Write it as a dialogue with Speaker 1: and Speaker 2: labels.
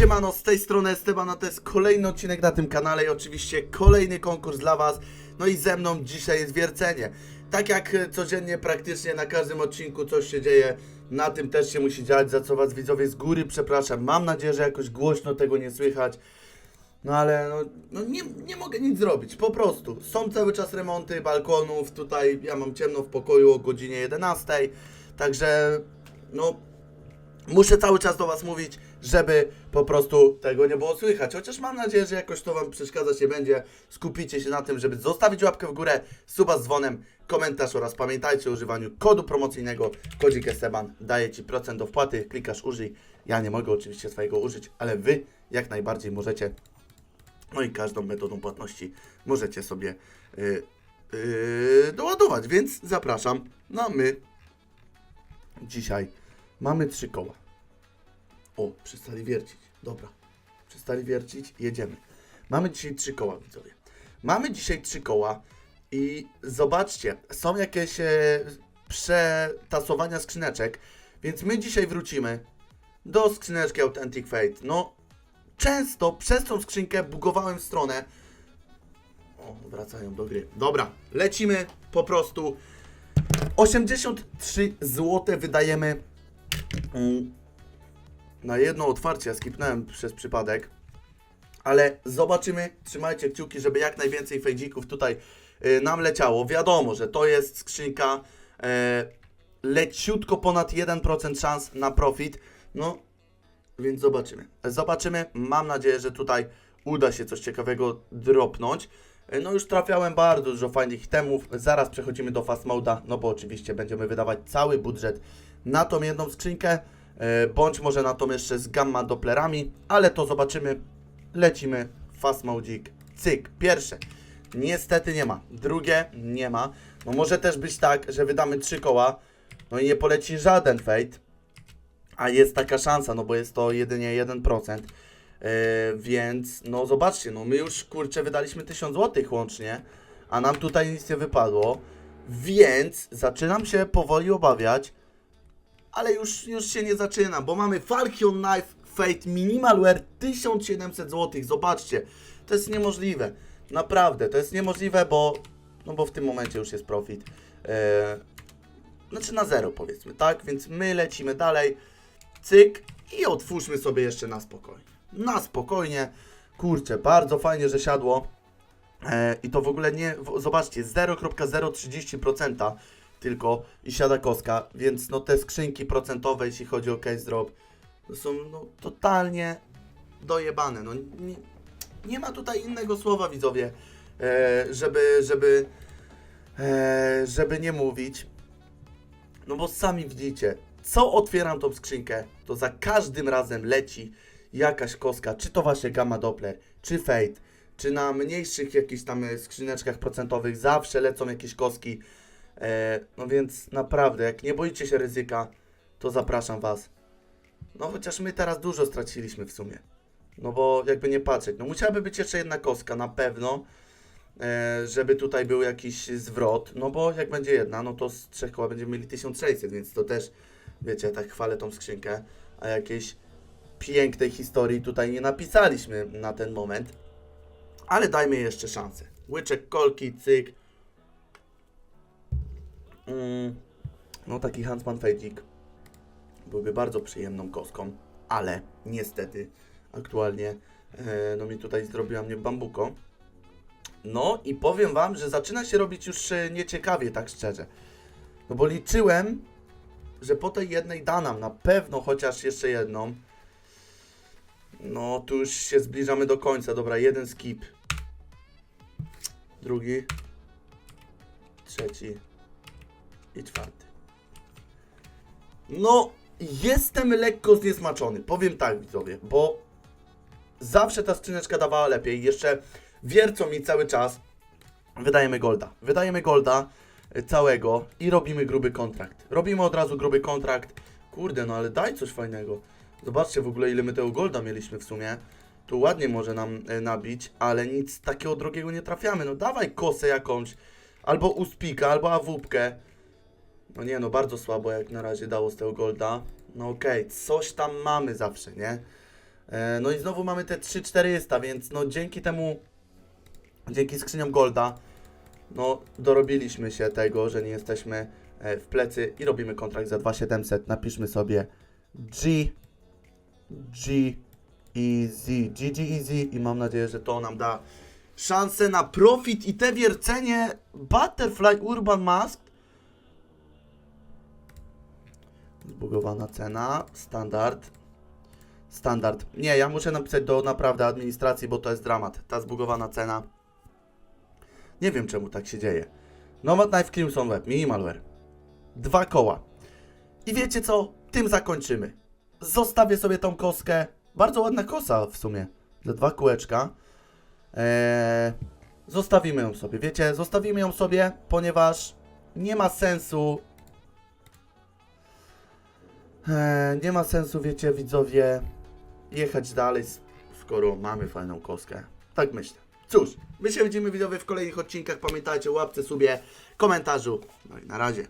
Speaker 1: Siemano, z tej strony Esteban, a to jest kolejny odcinek na tym kanale i oczywiście kolejny konkurs dla Was. No i ze mną dzisiaj jest wiercenie. Tak jak codziennie praktycznie na każdym odcinku coś się dzieje, na tym też się musi dziać, za co Was widzowie z góry przepraszam. Mam nadzieję, że jakoś głośno tego nie słychać. No ale no, no nie, nie mogę nic zrobić, po prostu. Są cały czas remonty balkonów, tutaj ja mam ciemno w pokoju o godzinie 11, także no muszę cały czas do Was mówić, żeby po prostu tego nie było słychać. Chociaż mam nadzieję, że jakoś to Wam przeszkadzać nie będzie. Skupicie się na tym, żeby zostawić łapkę w górę, suba z dzwonem, komentarz oraz pamiętajcie o używaniu kodu promocyjnego kodzik Esteban. Daje Ci procent do wpłaty, klikasz użyj. Ja nie mogę oczywiście swojego użyć, ale Wy jak najbardziej możecie. No i każdą metodą płatności możecie sobie yy, yy, doładować, więc zapraszam. No my dzisiaj mamy trzy koła. O, przestali wiercić. Dobra. Przestali wiercić, jedziemy. Mamy dzisiaj trzy koła, widzowie. Mamy dzisiaj trzy koła i zobaczcie, są jakieś e, przetasowania skrzyneczek, więc my dzisiaj wrócimy do skrzyneczki Authentic Fate. No, często przez tą skrzynkę bugowałem stronę. O, wracają do gry. Dobra, lecimy po prostu. 83 zł wydajemy na jedno otwarcie. Ja skipnąłem przez przypadek. Ale zobaczymy. Trzymajcie kciuki, żeby jak najwięcej fejdzików tutaj y, nam leciało. Wiadomo, że to jest skrzynka e, leciutko ponad 1% szans na profit. No, więc zobaczymy. Zobaczymy. Mam nadzieję, że tutaj uda się coś ciekawego dropnąć. E, No już trafiałem bardzo dużo fajnych itemów. Zaraz przechodzimy do fast moda, no bo oczywiście będziemy wydawać cały budżet na tą jedną skrzynkę, bądź może na tą jeszcze z gamma doplerami, ale to zobaczymy. Lecimy fast modzik. Cyk, pierwsze. Niestety nie ma. Drugie nie ma. No może też być tak, że wydamy trzy koła, no i nie poleci żaden fate. A jest taka szansa, no bo jest to jedynie 1%. Yy, więc no zobaczcie, no my już kurczę wydaliśmy 1000 zł łącznie, a nam tutaj nic nie wypadło. Więc zaczynam się powoli obawiać, ale już, już się nie zaczyna, bo mamy Falcon Knife Fate Minimal Wear 1700 zł. Zobaczcie, to jest niemożliwe. Naprawdę, to jest niemożliwe, bo no bo w tym momencie już jest profit. Yy, znaczy na zero powiedzmy, tak? Więc my lecimy dalej. Cyk i otwórzmy sobie jeszcze na spokojnie. Na spokojnie. Kurczę, bardzo fajnie, że siadło. E, I to w ogóle nie, w, zobaczcie, 0,030% tylko i siada kostka, więc no te skrzynki procentowe, jeśli chodzi o case drop, są no, totalnie dojebane. No, nie, nie ma tutaj innego słowa, widzowie, e, żeby, żeby, e, żeby nie mówić. No bo sami widzicie, co otwieram tą skrzynkę, to za każdym razem leci jakaś kostka, czy to właśnie Gamma Doppler, czy Fate, czy na mniejszych jakichś tam e, skrzyneczkach procentowych zawsze lecą jakieś kostki. E, no więc naprawdę, jak nie boicie się ryzyka, to zapraszam Was. No chociaż my teraz dużo straciliśmy w sumie. No bo jakby nie patrzeć, no musiałaby być jeszcze jedna kostka na pewno, e, żeby tutaj był jakiś zwrot, no bo jak będzie jedna, no to z trzech koła będziemy mieli 1600, więc to też, wiecie, ja tak chwalę tą skrzynkę, a jakiejś pięknej historii tutaj nie napisaliśmy na ten moment, ale dajmy jeszcze szansę. Łyczek kolki, cyk. Mm, no taki Hansman Fejdzik byłby bardzo przyjemną kostką, ale niestety aktualnie e, no mi tutaj zrobiła mnie bambuko. No i powiem Wam, że zaczyna się robić już e, nieciekawie, tak szczerze. No bo liczyłem, że po tej jednej da nam na pewno chociaż jeszcze jedną. No tu już się zbliżamy do końca. Dobra, jeden skip. Drugi. Trzeci. I czwarty. No, jestem lekko zniesmaczony. Powiem tak, widzowie, bo zawsze ta skrzyneczka dawała lepiej. Jeszcze wiercą mi cały czas. Wydajemy golda. Wydajemy golda y, całego i robimy gruby kontrakt. Robimy od razu gruby kontrakt. Kurde, no ale daj coś fajnego. Zobaczcie w ogóle ile my tego golda mieliśmy w sumie. Tu ładnie może nam e, nabić, ale nic takiego drogiego nie trafiamy. No dawaj kosę jakąś. Albo uspika, albo awupkę. No nie, no bardzo słabo jak na razie dało z tego golda. No okej, coś tam mamy zawsze, nie? E, no i znowu mamy te 3400, więc no dzięki temu, dzięki skrzyniom Golda, no dorobiliśmy się tego, że nie jesteśmy e, w plecy i robimy kontrakt za 2700. Napiszmy sobie G, G, Easy, GG Easy i mam nadzieję, że to nam da szansę na profit i te wiercenie Butterfly Urban Mask. Zbugowana cena, standard. Standard. Nie, ja muszę napisać do naprawdę administracji, bo to jest dramat. Ta zbugowana cena. Nie wiem czemu tak się dzieje. Nomad Knife Crimson Web, minimalware. Dwa koła. I wiecie co? Tym zakończymy. Zostawię sobie tą koskę. Bardzo ładna kosa w sumie. Za dwa kółeczka. Eee, zostawimy ją sobie. Wiecie, zostawimy ją sobie, ponieważ nie ma sensu. Eee, nie ma sensu, wiecie, widzowie, jechać dalej, skoro mamy fajną koskę. Tak myślę. Cóż, my się widzimy widzowie w kolejnych odcinkach. Pamiętajcie, łapce sobie, komentarzu. No i na razie.